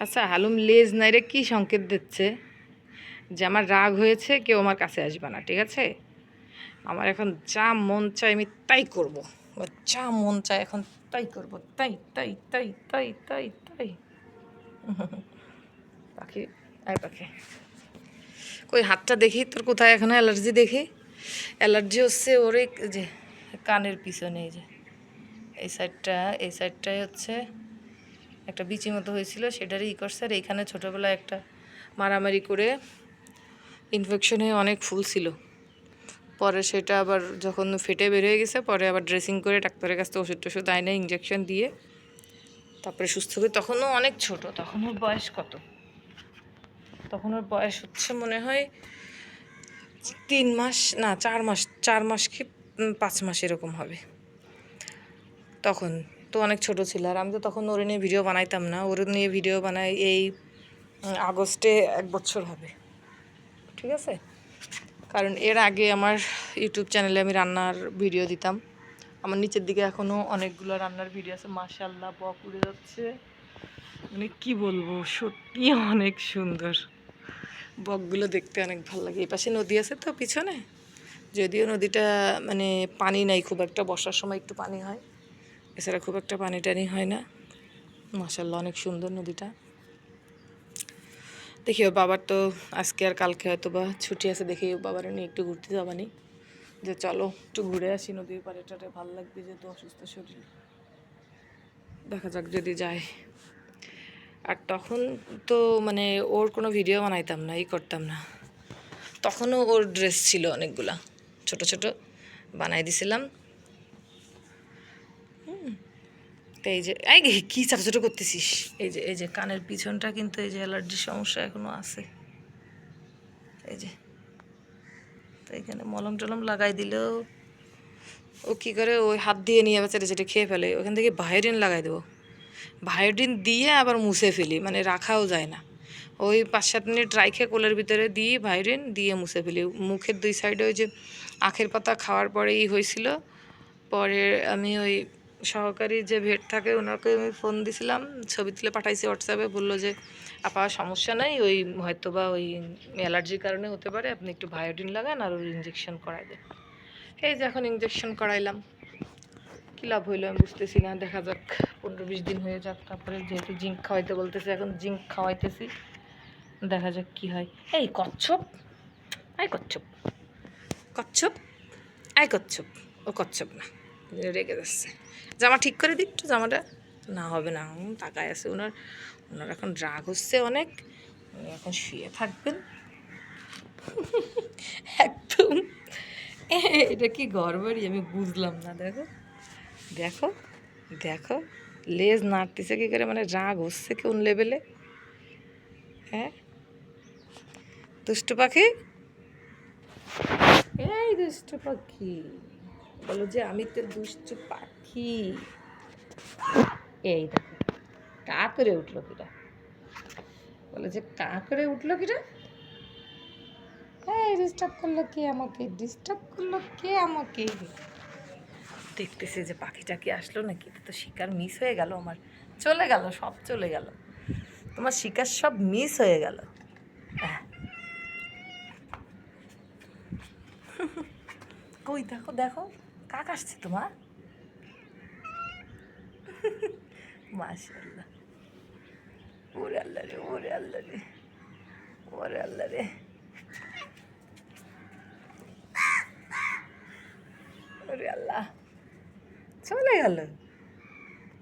আচ্ছা হালুম লেজ নাইরে কি সংকেত দিচ্ছে? যে আমার রাগ হয়েছে, কেউ আমার কাছে আসবে না, ঠিক আছে? আমার এখন যা মন চায় আমি তাই করব। যা মন চায় এখন তাই করব। তাই তাই তাই তাই তাই তাই। পাখি, আয় পাখি। কই, হাতটা দেখি, তোর কোথায় এখনও অ্যালার্জি দেখি? অ্যালার্জি হচ্ছে ওর যে, কানের পিছনে এই যে। এই সাইডটা এই সাইডটাই হচ্ছে একটা বিচি মতো হয়েছিল, সেটারই ই করছে। আর এইখানে ছোটোবেলায় একটা মারামারি করে ইনফেকশন হয়ে অনেক ফুল ছিল। পরে সেটা আবার যখন ফেটে বের হয়ে গেছে, পরে আবার ড্রেসিং করে ডাক্তারের কাছ থেকে ওষুধ টষুধ আয় না ইঞ্জেকশন দিয়ে তারপরে সুস্থ হয়ে তখনও অনেক ছোট, তখন ওর বয়স কত? তখন ওর বয়স হচ্ছে মনে হয় তিন মাস, না, চার মাস চার মাস কি পাঁচ মাস এরকম হবে। তখন তো অনেক ছোট ছিল আর আমি তো তখন ওর নিয়ে ভিডিও বানাইতাম না। ওর নিয়ে ভিডিও বানাই এই আগস্টে এক বছর হবে। ঠিক আছে? কারণ এর আগে আমার ইউটিউব চ্যানেলে আমি রান্নার ভিডিও দিতাম। আমার নিচের দিকে এখনও অনেকগুলো রান্নার ভিডিও আছে। মাশাল্লাহ বক উড়ে যাচ্ছে। মানে কি বলব, সত্যি অনেক সুন্দর। বকগুলো দেখতে অনেক ভালো লাগে। এই পাশে নদী আছে তো পিছনে? যদিও নদীটা মানে পানি নাই, খুব একটা বর্ষার সময় একটু পানি হয়। এছাড়া খুব একটা পানি টানি হয় না। মাসাল্লাহ অনেক সুন্দর নদীটা। দেখি, ওর বাবার তো আজকে আর কালকে হয়তো বা ছুটি আছে, দেখি বাবার নিয়ে একটু ঘুরতে যাবানি যে চলো, একটু ঘুরে আসি নদীর পাড়ে টাড়ে, ভালো লাগবে যেহেতু অসুস্থ শরীর। দেখা যাক যদি যায়। আর তখন তো মানে ওর কোনো ভিডিও বানাইতাম না, ই করতাম না। তখনও ওর ড্রেস ছিল অনেকগুলা। ছোট ছোট বানাই দিছিলাম। তো এই যে এই কি ছোট করতেছিস? এই যে এই যে কানের পিছনটা কিন্তু এই যে অ্যালার্জির সমস্যা এখনও আছে। এই যে তো এখানে মলম টলম লাগাই দিলেও ও কি করে? ওই হাত দিয়ে নিয়ে আবার চেটে খেয়ে ফেলে। ওখান থেকে ভায়োডিন লাগাই দেবো। ভায়োডিন দিয়ে আবার মুছে ফেলি মানে রাখাও যায় না। ওই পাঁচ সাত মিনিট রাইখে কোলের ভিতরে দিয়ে ভায়োডিন দিয়ে মুছে ফেলি। মুখের দুই সাইডে ওই যে আখের পাতা খাওয়ার পরেই হয়েছিল। পরে আমি ওই সহকারী যে ভেট থাকে ওনাকে আমি ফোন দিছিলাম, ছবি তুলে পাঠাইছি হোয়াটসঅ্যাপে বলল যে, আপা, সমস্যা নাই, ওই হয়তো বা ওই অ্যালার্জির কারণে হতে পারে, আপনি একটু ভায়োডিন লাগান আর ওর ইঞ্জেকশন করাই দেন। এই যে এখন ইঞ্জেকশন করাইলাম। কী লাভ হইল আমি বুঝতেছি না, দেখা যাক পনেরো বিশ দিন হয়ে যাক, তারপরে যেহেতু জিঙ্ক খাওয়াইতে বলতেছে, এখন জিঙ্ক খাওয়াইতেছি, দেখা যাক কি হয়। এই কচ্ছপ আয় কচ্ছপ। কচ্ছপ? আয় কচ্ছপ, ও কচ্ছপ না। রেগে যাচ্ছে জামা ঠিক করে দিই একটু জামাটা। না, হবে না তাকায় আছে ওনার ওনার এখন রাগ হচ্ছে অনেক। উনি এখন শুয়ে থাকবেন। একদম। এটা কি ঘর বাড়ি আমি বুঝলাম না, দেখো। দেখো দেখো। লেজ নাড়তেছে কি করে? মানে রাগ হচ্ছে কোন লেভেলে হ্যাঁ? দুষ্টু পাখি? এই দুষ্টু পাখি। বলো যে আমি তো দুষ্টু পাখি। এই দেখো, কা করে উঠল কিটা? বলে যে কা করে উঠল কিটা? এই ডিস্টার্ব করল কে আমাকে? ডিস্টার্ব করল কে আমাকে? দেখতেছে যে পাখিটা কি আসলো নাকি? তো শিকার মিস হয়ে গেল আমার। চলে গেল, সব চলে গেল। তোমার শিকার সব মিস হয়ে গেল। কই দেখো দেখো। কাক আসছে তোমার? মাশাল্লাহ ওরে আল্লাহ রে, ওরে আল্লাহ রে, ওরে আল্লাহ রে। ওরে আল্লাহ। চলে গেল।